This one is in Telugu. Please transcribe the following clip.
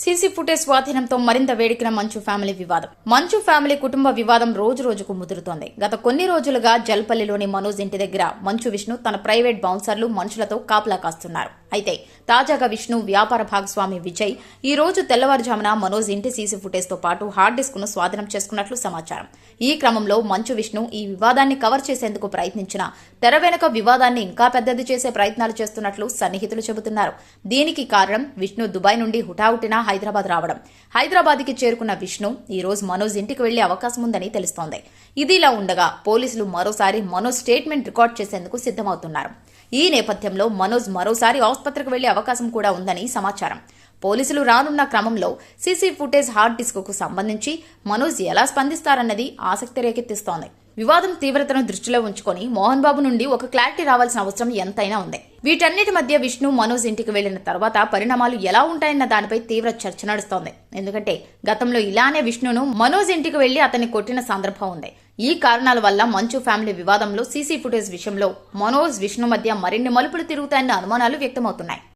సీసీ ఫుటేజ్ స్వాధీనంతో మరింత వేడికిన మంచు ఫ్యామిలీ వివాదం. మంచు ఫ్యామిలీ కుటుంబ వివాదం రోజు రోజుకు ముదురుతోంది. గత కొన్ని రోజులుగా జల్పల్లిలోని మనోజ్ ఇంటి దగ్గర మంచు విష్ణు తన ప్రైవేట్ బౌన్సర్లు మనుషులతో కాపలా కాస్తున్నారు. అయితే తాజాగా విష్ణు వ్యాపార భాగస్వామి విజయ్ ఈ రోజు తెల్లవారుజామున మనోజ్ ఇంటి సీసీ ఫుటేజ్తో పాటు హార్డ్ డిస్క్ను స్వాధీనం చేసుకున్నట్లు సమాచారం. ఈ క్రమంలో మంచు విష్ణు ఈ వివాదాన్ని కవర్ చేసేందుకు ప్రయత్నించిన తెర వెనుక వివాదాన్ని ఇంకా పెద్దది చేసే ప్రయత్నాలు చేస్తున్నట్లు సన్నిహితులు చెబుతున్నారు. దీనికి కారణం విష్ణు దుబాయ్ నుండి హుటాహుటిన హైదరాబాద్ రావడం. హైదరాబాద్కి చేరుకున్న విష్ణు ఈ రోజు మనోజ్ ఇంటికి వెళ్ళే అవకాశం ఉందని తెలుస్తోంది. ఇదిలా ఉండగా పోలీసులు మరోసారి మనోజ్ స్టేట్మెంట్ రికార్డ్ చేసేందుకు సిద్దమవుతున్నారు ఈ నేపథ్యంలో మనోజ్ మరోసారి ఆసుపత్రికి వెళ్ళే అవకాశం కూడా ఉందని సమాచారం. పోలీసులు రానున్న క్రమంలో సీసీ ఫుటేజ్ హార్డ్ డిస్క్కు సంబంధించి మనోజ్ ఎలా స్పందిస్తారన్నది ఆసక్తి రేకెత్తిస్తోంది. వివాదం తీవ్రతను దృష్టిలో ఉంచుకొని మోహన్ బాబు నుండి ఒక క్లారిటీ రావాల్సిన అవసరం ఎంతైనా ఉంది. వీటన్నిటి మధ్య విష్ణు మనోజ్ ఇంటికి వెళ్ళిన తర్వాత పరిణామాలు ఎలా ఉంటాయన్న దానిపై తీవ్ర చర్చ నడుస్తోంది. ఎందుకంటే గతంలో ఇలానే విష్ణును మనోజ్ ఇంటికి వెళ్ళి అతన్ని కొట్టిన సందర్భం ఉంది. ఈ కారణాల వల్ల మంచు ఫ్యామిలీ వివాదంలో సీసీ ఫుటేజ్ విషయంలో మనోజ్ విష్ణు మధ్య మరిన్ని మలుపులు తిరుగుతాయన్న అనుమానాలు వ్యక్తమవుతున్నాయి.